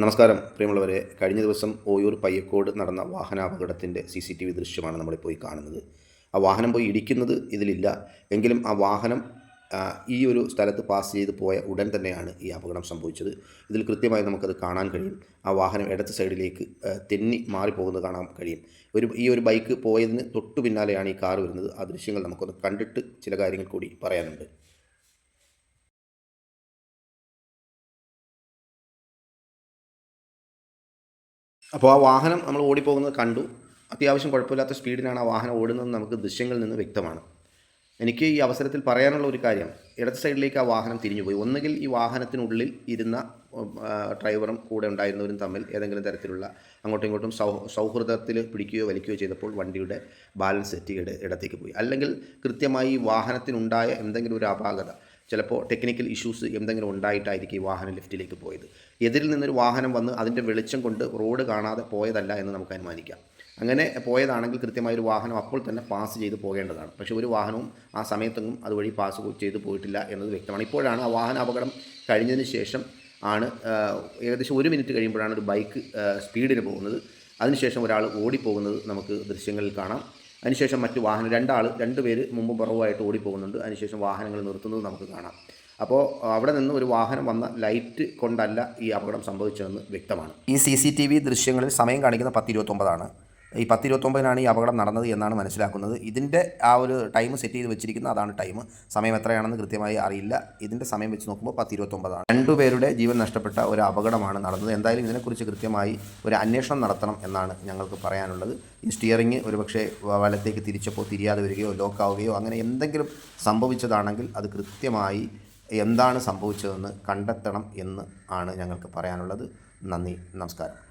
നമസ്കാരം പ്രിയമുള്ളവരെ. കഴിഞ്ഞ ദിവസം ഓയൂർ പയ്യക്കോട് നടന്ന വാഹനാപകടത്തിന്റെ സി സി ടി വി ദൃശ്യമാണ് നമ്മളിപ്പോൾ ഈ കാണുന്നത്. ആ വാഹനം പോയി ഇടിക്കുന്നത് ഇതിലില്ല. എങ്കിലും ആ വാഹനം ഈ ഒരു സ്ഥലത്ത് പാസ് ചെയ്ത് പോയ ഉടൻ തന്നെയാണ് ഈ അപകടം സംഭവിച്ചത്. ഇതിൽ കൃത്യമായി നമുക്കത് കാണാൻ കഴിയും. ആ വാഹനം ഇടത്ത് സൈഡിലേക്ക് തെന്നി മാറിപ്പോകുന്നത് കാണാൻ കഴിയും. ഒരു ഈ ഒരു ബൈക്ക് പോയതിന് തൊട്ടു പിന്നാലെയാണ് ഈ കാർ വരുന്നത്. ആ ദൃശ്യങ്ങൾ നമുക്കൊന്ന് കണ്ടിട്ട് ചില കാര്യങ്ങൾ കൂടി പറയാനുണ്ട്. അപ്പോൾ ആ വാഹനം നമ്മൾ ഓടിപ്പോകുന്നത് കണ്ടു. അത്യാവശ്യം കുഴപ്പമില്ലാത്ത സ്പീഡിലാണ് ആ വാഹനം ഓടുന്നത് നമുക്ക് ദൃശ്യങ്ങളിൽ നിന്ന് വ്യക്തമാണ്. എനിക്ക് ഈ അവസരത്തിൽ പറയാനുള്ള ഒരു കാര്യം ഇടത് സൈഡിലേക്ക് ആ വാഹനം തിരിഞ്ഞുപോയി ഒന്നുകിൽ ഈ വാഹനത്തിനുള്ളിൽ ഇരുന്ന ഡ്രൈവറും കൂടെ ഉണ്ടായിരുന്നവരും തമ്മിൽ ഏതെങ്കിലും തരത്തിലുള്ള അങ്ങോട്ടും ഇങ്ങോട്ടും സൗ സൗഹൃദത്തിൽ പിടിക്കുകയോ വലിക്കുകയോ ചെയ്തപ്പോൾ വണ്ടിയുടെ ബാലൻസ് ഇട ഇടത്തേക്ക് പോയി. അല്ലെങ്കിൽ കൃത്യമായി വാഹനത്തിനുണ്ടായ എന്തെങ്കിലും ഒരു അപാകത ചിലപ്പോൾ ടെക്നിക്കൽ ഇഷ്യൂസ് എന്തെങ്കിലും ഉണ്ടായിട്ടായിരിക്കും ഈ വാഹനം ലിഫ്റ്റിലേക്ക് പോയത്. എതിരിൽ നിന്നൊരു വാഹനം വന്ന് അതിന്റെ വെളിച്ചം കൊണ്ട് റോഡ് കാണാതെ പോയതല്ല എന്ന് നമുക്ക് അനുമാനിക്കാം. അങ്ങനെ പോയതാണെങ്കിൽ കൃത്യമായ ഒരു വാഹനം അപ്പോൾ തന്നെ പാസ് ചെയ്ത് പോകേണ്ടതാണ്. പക്ഷേ ഒരു വാഹനവും ആ സമയത്തൊന്നും അതുവഴി പാസ് ചെയ്ത് പോയിട്ടില്ല എന്നത് വ്യക്തമാണ്. ഇപ്പോഴാണ് ആ വാഹന അപകടം കഴിഞ്ഞതിന് ശേഷം ആണ് ഏകദേശം ഒരു മിനിറ്റ് കഴിയുമ്പോഴാണ് ഒരു ബൈക്ക് സ്പീഡിന് പോകുന്നത്. അതിനുശേഷം ഒരാൾ ഓടിപ്പോകുന്നത് നമുക്ക് ദൃശ്യങ്ങളിൽ കാണാം. അതിനുശേഷം മറ്റു വാഹനം രണ്ടാൾ രണ്ട് പേര് മുമ്പും പുറവുമായിട്ട് ഓടിപ്പോകുന്നുണ്ട്. അതിനുശേഷം വാഹനങ്ങൾ നിർത്തുന്നത് നമുക്ക് കാണാം. അപ്പോൾ അവിടെ നിന്ന് ഒരു വാഹനം വന്ന ലൈറ്റ് കൊണ്ടല്ല ഈ അപകടം സംഭവിച്ചതെന്ന് വ്യക്തമാണ്. ഈ സി സി ടി വി ദൃശ്യങ്ങളിൽ സമയം കാണിക്കുന്ന പത്ത് ഇരുപത്തൊമ്പതാണ് ഈ പത്തിരുപത്തൊമ്പതിനാണ് ഈ അപകടം നടന്നത് എന്നാണ് മനസ്സിലാക്കുന്നത്. ഇതിന്റെ ആ ഒരു ടൈം സെറ്റ് ചെയ്ത് വെച്ചിരിക്കുന്നത് അതാണ് ടൈം. സമയം എത്രയാണെന്ന് കൃത്യമായി അറിയില്ല. ഇതിന്റെ സമയം വെച്ച് നോക്കുമ്പോൾ പത്തിരുപത്തൊമ്പതാണ്. രണ്ടുപേരുടെ ജീവൻ നഷ്ടപ്പെട്ട ഒരു അപകടമാണ് നടന്നത്. എന്തായാലും ഇതിനെക്കുറിച്ച് കൃത്യമായി ഒരു അന്വേഷണം നടത്തണം എന്നാണ് ഞങ്ങൾക്ക് പറയാനുള്ളത്. ഈ സ്റ്റിയറിംഗ് ഒരുപക്ഷെ വലത്തേക്ക് തിരിച്ചപ്പോൾ തിരിയാതെ വരികയോ ലോക്കാവുകയോ അങ്ങനെ എന്തെങ്കിലും സംഭവിച്ചതാണെങ്കിൽ അത് കൃത്യമായി എന്താണ് സംഭവിച്ചതെന്ന് കണ്ടെത്തണം എന്ന് ആണ് ഞങ്ങൾക്ക് പറയാനുള്ളത്. നന്ദി. നമസ്കാരം.